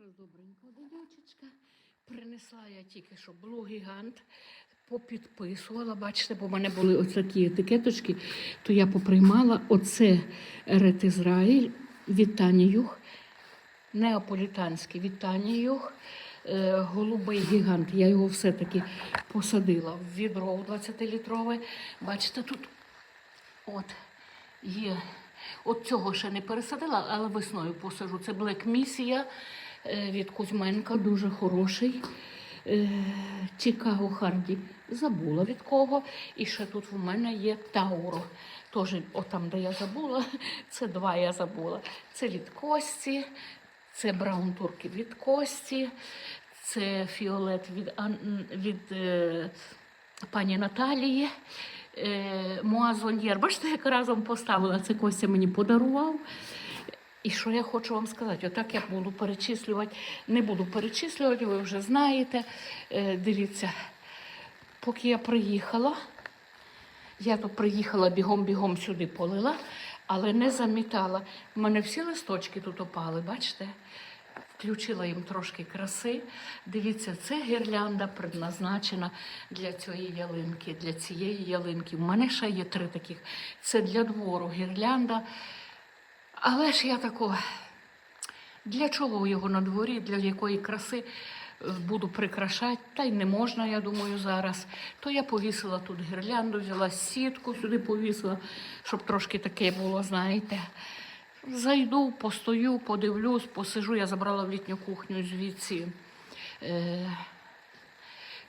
Раз добренько, денечечка. Принесла я тільки що блу гігант, попідписувала. Бачите, бо в мене були такі етикеточки, то я поприймала оце Рет Ізраїль від Тані Юх, неаполітанський від Тані Юх, е, голубий гігант. Я його все-таки посадила в відро 20-літрове. Бачите, тут от є. От цього ще не пересадила, але весною посажу. Це Блек Місія від Кузьменка, дуже хороший. Е, Чикаго Харді забула від кого. І ще тут в мене є Тауро. Теж отам, де я забула, це два я забула. Це від Кості, це Браун Турки від Кості, це Фіолет від, від е, пані Наталії. Е, Муазоньєр. Бачите, як разом поставила, це Костя мені подарував. І що я хочу вам сказати? Отак я буду перечислювати. Не буду перечислювати, ви вже знаєте. Е, дивіться, поки я приїхала, я то приїхала бігом-бігом сюди полила, але не замітала. У мене всі листочки тут опали, бачите? Включила їм трошки краси. Дивіться, це гірлянда предназначена для цієї ялинки, для цієї ялинки. У мене ще є три таких. Це для двору гірлянда. Але ж я тако, для чого його на дворі, для якої краси е, буду прикрашати, та й не можна, я думаю, зараз. То я повісила тут гірлянду, взяла сітку сюди повісила, щоб трошки таке було, знаєте. Зайду, постою, подивлюсь, посижу. Я забрала в літню кухню звідси. Е,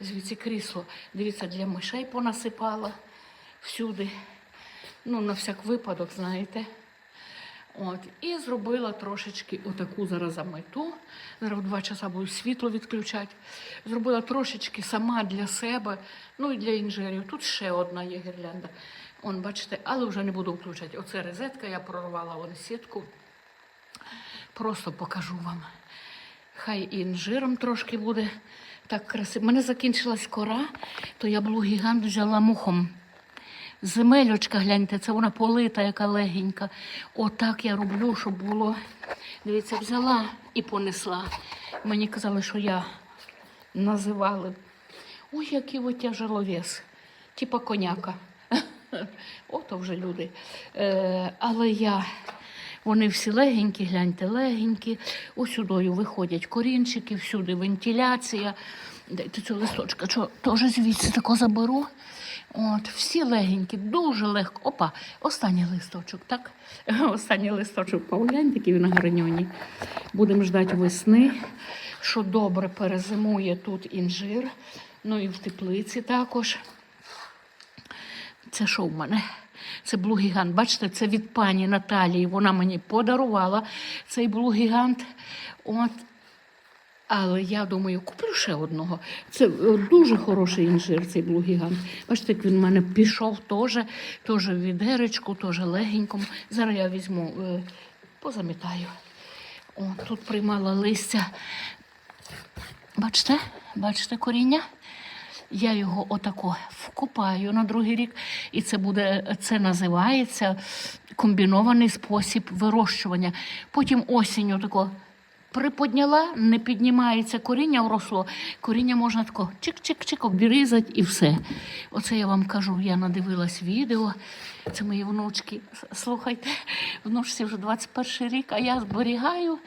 звідси крісло. Дивіться, для мишей понасипала всюди. Ну, на всяк випадок, знаєте. От, і зробила трошечки отаку зараз замету. Зараз два часа буду світло відключати. Зробила трошечки сама для себе, ну і для інжирів. Тут ще одна є гірлянда. Он, бачите, але вже не буду включати. Оце розетка, я прорвала вон сітку. Просто покажу вам. Хай інжиром трошки буде так красиво. У мене закінчилась кора, то я блу гігант взяла мухом. Земельочка, гляньте, це вона полита, яка легенька. Отак я роблю, щоб було. Дивіться, взяла і понесла. Мені казали, що я називали. Ой, який ви тяжеловес, типа коняка. Ото вже люди. Е, але я, вони всі легенькі, гляньте, легенькі. Ось сюдою виходять корінчики, всюди вентиляція. Дайте цього листочка, що теж звідси тако заберу. От, всі легенькі, дуже легко. Опа, останній листочок, так? Останній листочок погляньте, який він на граньоні. Будемо ждати весни, що добре перезимує тут інжир, ну і в теплиці також. Це що в мене? Це блу-гігант. Бачите, це від пані Наталії. Вона мені подарувала цей блу-гігант. От. Але я думаю, куплю ще одного. Це е, дуже хороший інжир, цей блу-гігант. Бачите, як він в мене пішов теж, теж в відеречку, теж легенькому. Зараз я візьму, е, позамітаю. О, тут приймала листя. Бачите? Бачите коріння? Я його отако вкопаю на другий рік, і це буде це називається комбінований спосіб вирощування. Потім осінню тако приподняла, не піднімається коріння, вросло. Коріння можна тако чик-чик-чик обрізати і все. Оце я вам кажу, я надивилась відео. Це мої внучки. Слухайте, внучці вже 21 рік, а я зберігаю.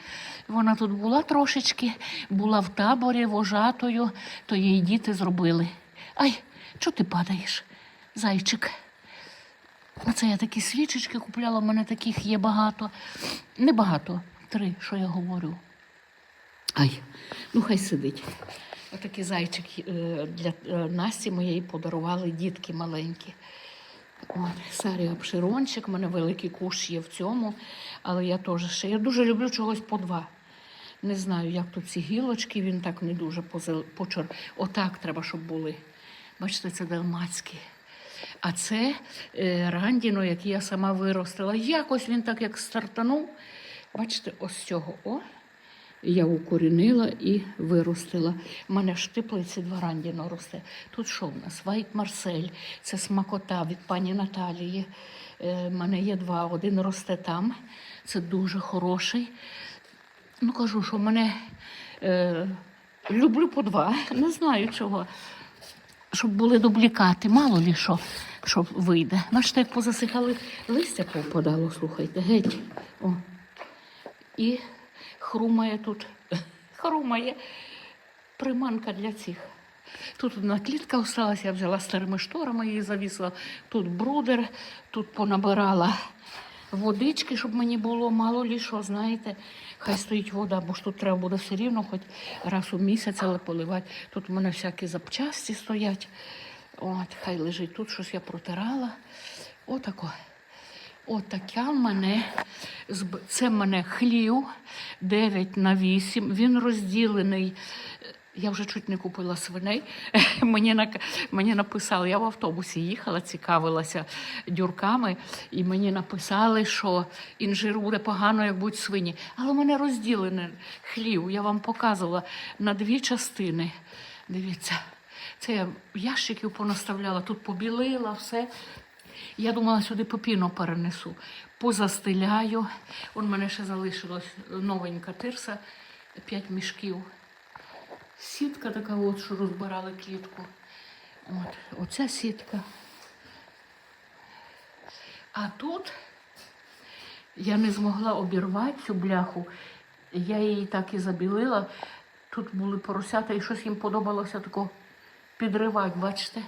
Вона тут була трошечки, була в таборі вожатою, то її діти зробили. Ай, чого ти падаєш, зайчик? Оце я такі свічечки купляла, в мене таких є багато. Небагато, три, що я говорю. Ай, ну хай сидить. Отакий зайчик е, для е, Насті моєї подарували дітки маленькі. От, Сарі обширончик, у мене великий куш є в цьому, але я теж ще. Я дуже люблю чогось по два. Не знаю, як тут ці гілочки, він так не дуже позел- почор. Отак треба, щоб були. Бачите, це далмацький. А це е, рандіно, який я сама виростила. Якось він так як стартанув. Бачите, ось цього. О, я укорінила і виростила. У мене в штиплиці два рандіно росте. Тут що в нас? Вайт Марсель, це смакота від пані Наталії. Е, У мене є два. Один росте там. Це дуже хороший. Ну, кажу, що мене е, люблю по два. Не знаю чого. Щоб були дублікати, мало лі що, що вийде. Бачите, як позасихали листя попадало, слухайте, геть. О. І хрумає тут, хрумає приманка для цих. Тут одна клітка осталась, я взяла старими шторами її завісила. Тут брудер, тут понабирала водички, щоб мені було мало лі що, знаєте. Хай стоїть вода, бо ж тут треба буде все рівно, хоч раз у місяць, але поливати. Тут у мене всякі запчасті стоять. От, хай лежить тут, щось я протирала. Отако. Отаке в мене це в мене хлів 9 на 8. Він розділений. е, Я вже чуть не купила свиней. Мені, нак- мені написали, я в автобусі їхала, цікавилася дюрками, і мені написали, що інжир буде погано, як будуть свині. Але в мене розділений хлів, я вам показувала на дві частини. Дивіться, це я ящиків понаставляла, тут побілила все. Я думала, сюди попіно перенесу. Позастеляю. Он мене ще залишилась новенька тирса, п'ять мішків. Сітка така, от, що розбирали клітку. От, оця сітка. А тут я не змогла обірвати цю бляху. Я її так і забілила. Тут були поросята, і щось їм подобалося тако підривати, бачите?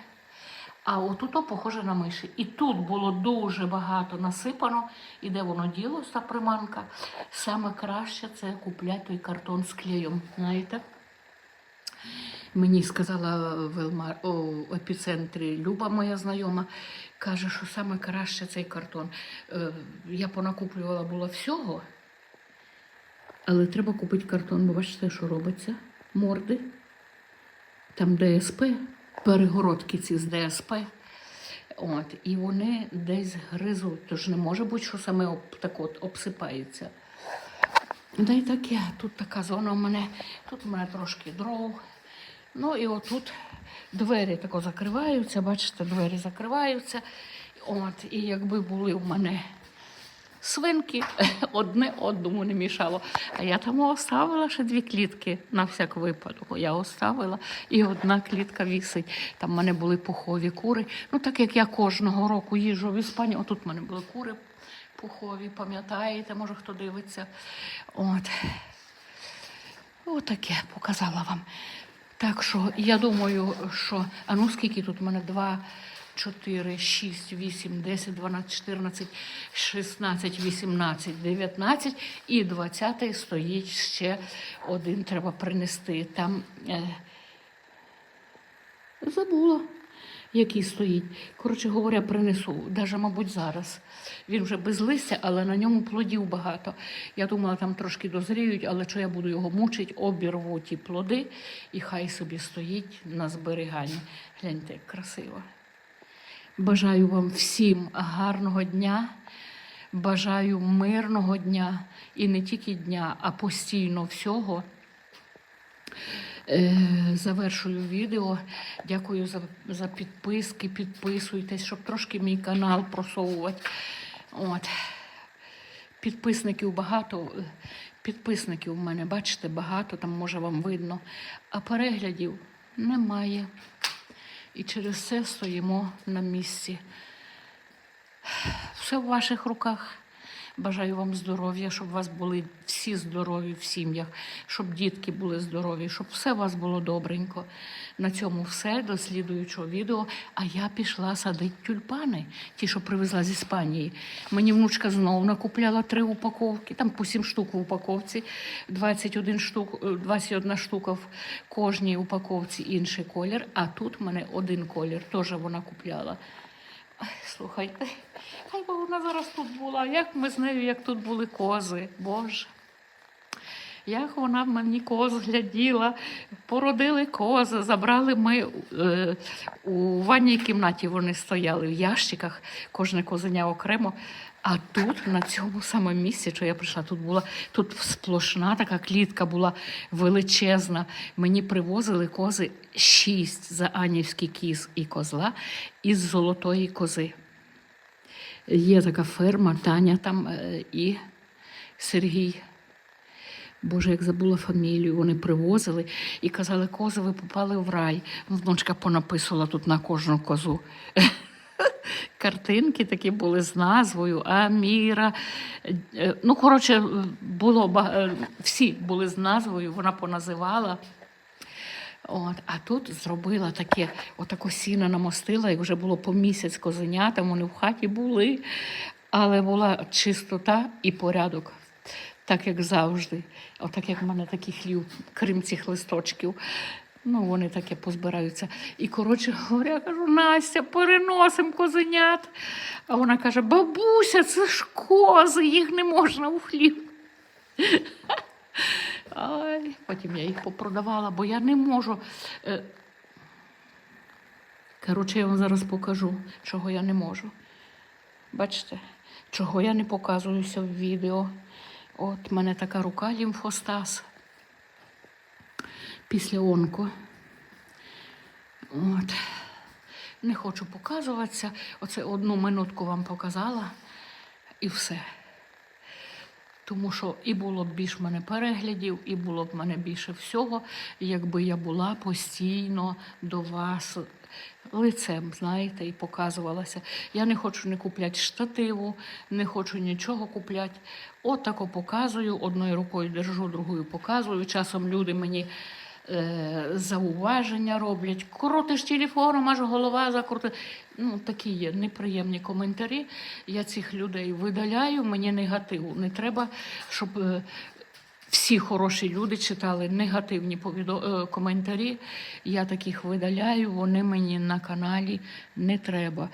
А отут похоже на миші. І тут було дуже багато насипано. І де воно ділося, та приманка. Саме краще це купляти той картон з клеєм. Знаєте? Мені сказала в Елмар, епіцентрі Люба, моя знайома, каже, що саме краще цей картон. Е, я понакуплювала було всього, але треба купити картон, бо бачите, що робиться. Морди. Там ДСП, перегородки ці з ДСП. От, і вони десь гризуть. Тож не може бути, що саме об, так от обсипається. Да й таке, тут така зона у мене, тут у мене трошки дров. Ну і отут двері тако закриваються, бачите, двері закриваються. От, і якби були в мене свинки, одне одному не мішало. А я там оставила ще дві клітки на всяк випадок. Я оставила, і одна клітка вісить. Там в мене були пухові кури. Ну, так як я кожного року їжджу в Іспанію, отут в мене були кури пухові, пам'ятаєте, може хто дивиться. От. Отаке показала вам. Так що я думаю, що. А ну скільки тут у мене? Два, чотири, шість, вісім, десять, дванадцять, чотирнадцять, шістнадцять, вісімнадцять, дев'ятнадцять і двадцятий стоїть ще один треба принести. Там е, забула, який стоїть. Коротше говоря, принесу, навіть, мабуть, зараз. Він вже без листя, але на ньому плодів багато. Я думала, там трошки дозріють, але що я буду його мучити, обірву ті плоди, і хай собі стоїть на зберіганні. Гляньте, красиво. Бажаю вам всім гарного дня. Бажаю мирного дня і не тільки дня, а постійно всього. Е, Завершую відео. Дякую за, за підписки. Підписуйтесь, щоб трошки мій канал просовувати. От. Підписників багато. Підписників у мене, бачите, багато, там може вам видно. А переглядів немає. І через це стоїмо на місці. Все в ваших руках. Бажаю вам здоров'я, щоб у вас були всі здорові в сім'ях, щоб дітки були здорові, щоб все у вас було добренько. На цьому все до слідуючого відео. А я пішла садити тюльпани, ті, що привезла з Іспанії. Мені внучка знову накупляла три упаковки, там по сім штук в упаковці, 21 штук, е, 21 штука в кожній упаковці інший колір. А тут в мене один колір, теж вона купляла. Ай, Слухайте, хай би вона зараз тут була. Як ми з нею, як тут були кози, Боже. Як вона мені коз гляділа, породили кози, забрали ми е, у ванній кімнаті вони стояли в ящиках, кожне козеня окремо. А тут, на цьому самому місці, що я прийшла, тут була тут сплошна така клітка була величезна. Мені привозили кози шість за Анівський кіз і козла із золотої кози. Є така ферма, Таня там е, і Сергій. Боже, як забула фамілію, вони привозили і казали, кози, ви попали в рай. Внучка понаписувала тут на кожну козу. Картинки такі були з назвою Аміра. Е, Ну, коротше, було е, всі були з назвою, вона поназивала. От, а тут зробила таке, отако сіно намостила, і вже було по місяць козенятам, вони в хаті були, але була чистота і порядок, так як завжди. Отак як в мене такий хлів, крім цих листочків. Ну, вони таке позбираються. І, коротше говоря, я кажу, Настя, переносимо козенят. А вона каже: бабуся, це ж кози, їх не можна у хліб. Ай, потім я їх попродавала, бо я не можу. Е, Коротше, я вам зараз покажу, чого я не можу. Бачите, чого я не показуюся в відео. От в мене така рука лімфостаз після онко. От. Не хочу показуватися. Оце одну минутку вам показала і все. Тому що і було б більш в мене переглядів, і було б в мене більше всього, якби я була постійно до вас лицем, знаєте, і показувалася. Я не хочу не купляти штативу, не хочу нічого купляти. От тако показую, одною рукою держу, другою показую. Часом люди мені зауваження роблять. Крутиш телефоном, аж голова закрути. Ну, такі є неприємні коментарі. Я цих людей видаляю, мені негативу. Не треба, щоб е, всі хороші люди читали негативні е, коментарі. Я таких видаляю, вони мені на каналі не треба.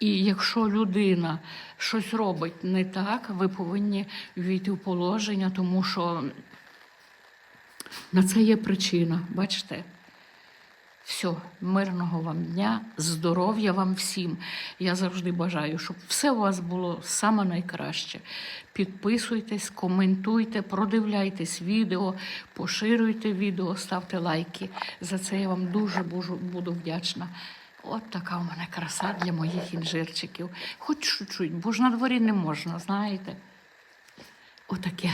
І якщо людина щось робить не так, ви повинні війти в положення, тому що на це є причина. Бачите? Все, мирного вам дня, здоров'я вам всім. Я завжди бажаю, щоб все у вас було саме найкраще. Підписуйтесь, коментуйте, продивляйтесь відео, поширюйте відео, ставте лайки. За це я вам дуже буду, вдячна. От така у мене краса для моїх інжирчиків. Хоч чуть-чуть, бо ж на дворі не можна, знаєте. Отаке.